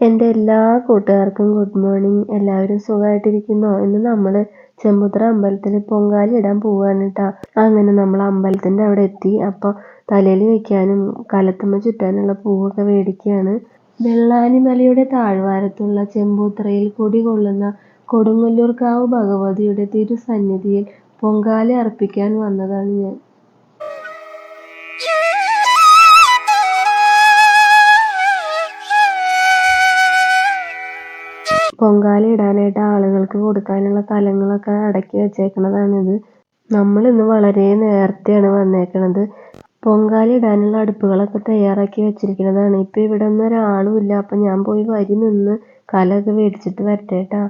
എല്ലാ കൂട്ടുകാർക്കും good morning എല്ലാവരും സുഖമായിട്ടിരിക്കുന്നോ? ഇന്ന് നമ്മൾ ചെമ്പുത്ര അമ്പലത്തിൽ പൊങ്കാലി ഇടാൻ പോവുകയാണ് കേട്ടോ അങ്ങനെ നമ്മൾ അമ്പലത്തിന്റെ അവിടെ എത്തി. അപ്പോൾ തലയിൽ വെക്കാനും കലത്തുമ്മ ചുറ്റാനുള്ള പൂവൊക്കെ മേടിക്കുകയാണ്. വെള്ളാനിമലയുടെ താഴ്വാരത്തുള്ള ചെമ്പൂത്രയിൽ കുടികൊള്ളുന്ന കൊടുങ്ങല്ലൂർക്കാവ് ഭഗവതിയുടെ തിരുസന്നിധിയിൽ പൊങ്കാലി അർപ്പിക്കാൻ വന്നതാണ് ഞാൻ. പൊങ്കാല ഇടാനായിട്ട് ആളുകൾക്ക് കൊടുക്കാനുള്ള കലങ്ങളൊക്കെ അടക്കി വെച്ചേക്കണതാണിത്. നമ്മൾ ഇന്ന് വളരെ നേരത്തെയാണ് വന്നേക്കണത്. പൊങ്കാല ഇടാനുള്ള അടുപ്പുകളൊക്കെ തയ്യാറാക്കി വെച്ചിരിക്കുന്നതാണ് ഇപ്പം ഇവിടെ ഒന്നും ഒരാളും ഇല്ല. അപ്പം ഞാൻ പോയി വരി നിന്ന് കലമൊക്കെ മേടിച്ചിട്ട് വരട്ടെ കേട്ടോ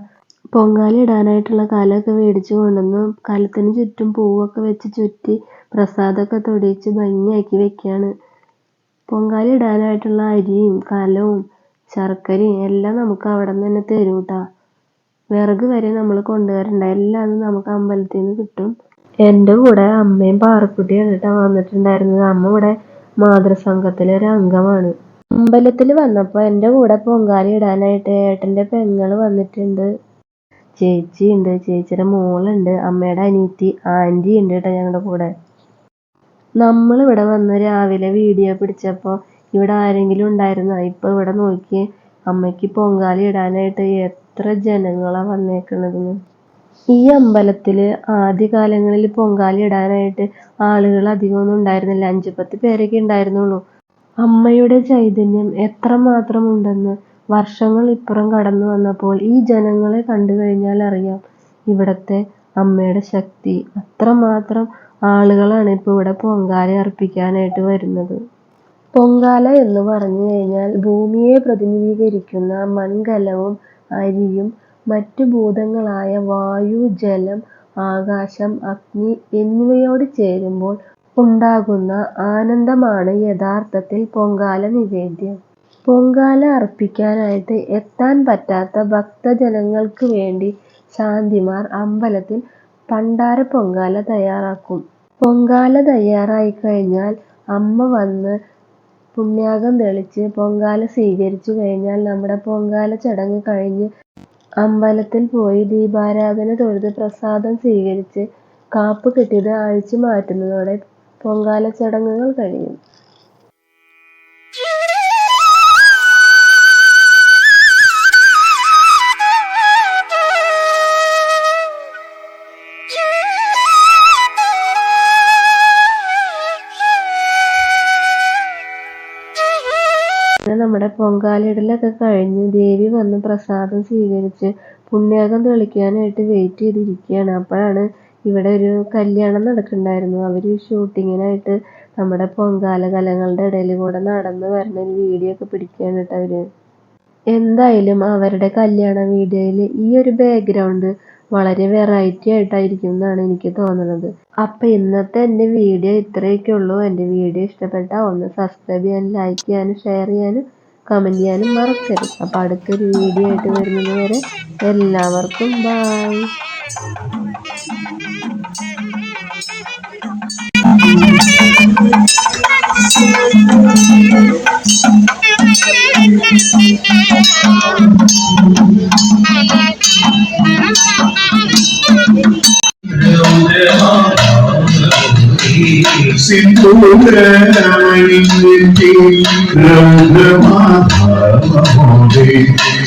പൊങ്കാല ഇടാനായിട്ടുള്ള കലമൊക്കെ മേടിച്ച് കൊണ്ടുവന്ന് കലത്തിന് ചുറ്റും പൂവൊക്കെ വെച്ച് ചുറ്റി പ്രസാദമൊക്കെ തൊടിയിച്ച് ഭംഗിയാക്കി വെക്കുകയാണ് പൊങ്കാല ഇടാനായിട്ടുള്ള അരിയും കലവും ശർക്കരയും എല്ലാം നമുക്ക് അവിടെ നിന്ന് തന്നെ തരും കേട്ടോ വിറക് വരെ നമ്മൾ കൊണ്ടുവരണ്ട. എല്ലാം നമുക്ക് അമ്പലത്തിൽ നിന്ന് കിട്ടും. എന്റെ കൂടെ അമ്മയും പാറക്കുട്ടിയാണ് കേട്ടോ വന്നിട്ടുണ്ടായിരുന്നത് അമ്മ ഇവിടെ മാതൃസംഘത്തിലെ ഒരു അംഗമാണ്. അമ്പലത്തിൽ വന്നപ്പോൾ എന്റെ കൂടെ പൊങ്കാലി ഇടാനായിട്ട് ഏട്ടന്റെ പെങ്ങൾ വന്നിട്ടുണ്ട്. ചേച്ചി ഉണ്ട്. ചേച്ചിയുടെ മോളുണ്ട്. അമ്മയുടെ അനിയത്തി ആന്റി ഉണ്ട് കേട്ടോ ഞങ്ങളുടെ കൂടെ. നമ്മൾ ഇവിടെ വന്ന് രാവിലെ വീഡിയോ പിടിച്ചപ്പോൾ ഇവിടെ ആരെങ്കിലും ഉണ്ടായിരുന്നോ? ഇപ്പൊ ഇവിടെ നോക്കിയേ അമ്മയ്ക്ക് പൊങ്കാല ഇടാനായിട്ട് എത്ര ജനങ്ങളാ വന്നേക്കണതെന്ന്. ഈ അമ്പലത്തിൽ ആദ്യകാലങ്ങളിൽ പൊങ്കാല ഇടാനായിട്ട് ആളുകൾ അധികമൊന്നും ഉണ്ടായിരുന്നില്ല. അഞ്ചു പത്ത് പേരൊക്കെ ഉണ്ടായിരുന്നുള്ളൂ. അമ്മയുടെ ചൈതന്യം എത്രമാത്രം ഉണ്ടെന്ന് വർഷങ്ങൾ ഇപ്പുറം കടന്നു വന്നപ്പോൾ ഈ ജനങ്ങളെ കണ്ടു കഴിഞ്ഞാൽ അറിയാം. ഇവിടത്തെ അമ്മയുടെ ശക്തി അത്രമാത്രം ആളുകളാണ് ഇപ്പോൾ ഇവിടെ പൊങ്കാല അർപ്പിക്കാനായിട്ട് വരുന്നത്. പൊങ്കാല എന്ന് പറഞ്ഞു കഴിഞ്ഞാൽ ഭൂമിയെ പ്രതിനിധീകരിക്കുന്ന മൺകലവും അരിയും മറ്റു ഭൂതങ്ങളായ വായു ജലം ആകാശം അഗ്നി എന്നിവയോട് ചേരുമ്പോൾ ഉണ്ടാകുന്ന ആനന്ദമാണ് യഥാർത്ഥത്തിൽ പൊങ്കാല നിവേദ്യം. പൊങ്കാല അർപ്പിക്കാനായിട്ട് എത്താൻ പറ്റാത്ത ഭക്തജനങ്ങൾക്ക് വേണ്ടി ശാന്തിമാർ അമ്പലത്തിൽ പണ്ടാര പൊങ്കാല തയ്യാറാക്കും. പൊങ്കാല തയ്യാറായി കഴിഞ്ഞാൽ അമ്മ വന്ന് പുണ്യാകം തെളിച്ച് പൊങ്കാല സ്വീകരിച്ചു കഴിഞ്ഞാൽ നമ്മുടെ പൊങ്കാല ചടങ്ങ് കഴിഞ്ഞ് അമ്പലത്തിൽ പോയി ദീപാരാധന തൊഴുത് പ്രസാദം സ്വീകരിച്ച് കാപ്പ് കെട്ടിയത് അഴിച്ചു മാറ്റുന്നതോടെ പൊങ്കാല ചടങ്ങുകൾ കഴിയും. നമ്മുടെ പൊങ്കാലയിടലൊക്കെ കഴിഞ്ഞ് ദേവി വന്ന് പ്രസാദം സ്വീകരിച്ച് പുണ്യാകം തെളിക്കാനായിട്ട് വെയിറ്റ് ചെയ്തിരിക്കുകയാണ്. അപ്പോഴാണ് ഇവിടെ ഒരു കല്യാണം നടക്കുന്നുണ്ടായിരുന്നു. അവർ ഷൂട്ടിങ്ങിനായിട്ട് നമ്മുടെ പൊങ്കാല കലങ്ങളുടെ ഇടയിൽ കൂടെ നടന്ന് വരുന്ന ഒരു വീഡിയോ ഒക്കെ പിടിക്കുകയാണ് കേട്ടോ അവർ എന്തായാലും അവരുടെ കല്യാണ വീഡിയോയിൽ ഈ ഒരു ബാക്ക്ഗ്രൗണ്ട് വളരെ വെറൈറ്റി ആയിട്ടായിരിക്കും എന്നാണ് എനിക്ക് തോന്നുന്നത്. അപ്പൊ ഇന്നത്തെ എന്റെ വീഡിയോ ഇത്രയൊക്കെ ഉള്ളൂ. എന്റെ വീഡിയോ ഇഷ്ടപ്പെട്ടാൽ ഒന്ന് സബ്സ്ക്രൈബ് ചെയ്യാനും ലൈക്ക് ചെയ്യാനും ഷെയർ ചെയ്യാനും കമന്റ് ചെയ്യാനും മറക്കരുത്. അപ്പോൾ അടുത്തൊരു വീഡിയോ ആയിട്ട് വരുന്നത് വരെ എല്ലാവർക്കും ബായ്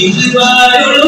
एक बार